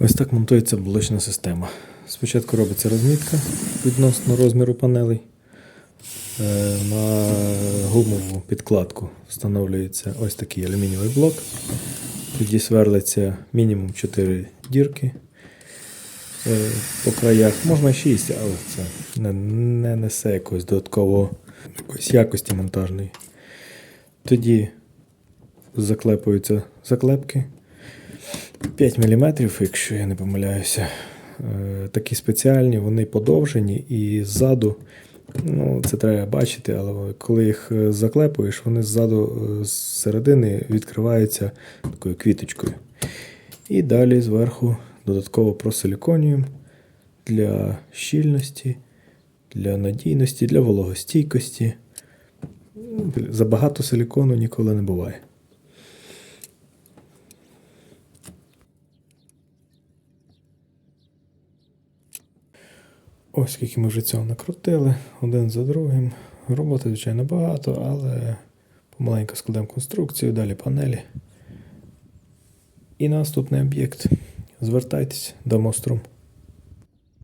Ось так монтується блочна система. Спочатку робиться розмітка відносно розміру панелей. Е, На гумову підкладку встановлюється ось такий алюмінієвий блок. Тоді сверлиться мінімум 4 дірки е, по краях. Можна 6, але це не, не несе якогось додаткового якоїсь якості монтажної. Тоді заклепуються заклепки. 5 мм, якщо я не помиляюся. Е, Такі спеціальні, вони подовжені і ззаду, ну це треба бачити, але коли їх е, заклепуєш, вони ззаду е, з середини відкриваються такою квіточкою. І далі зверху додатково просиліконюємо для щільності, для надійності, для вологостійкості. Забагато силікону ніколи не буває. Ось скільки ми вже цього накрутили, один за другим. Роботи, звичайно, багато, але помаленьку складемо конструкцію, далі панелі. І наступний об'єкт. Звертайтесь, до струм.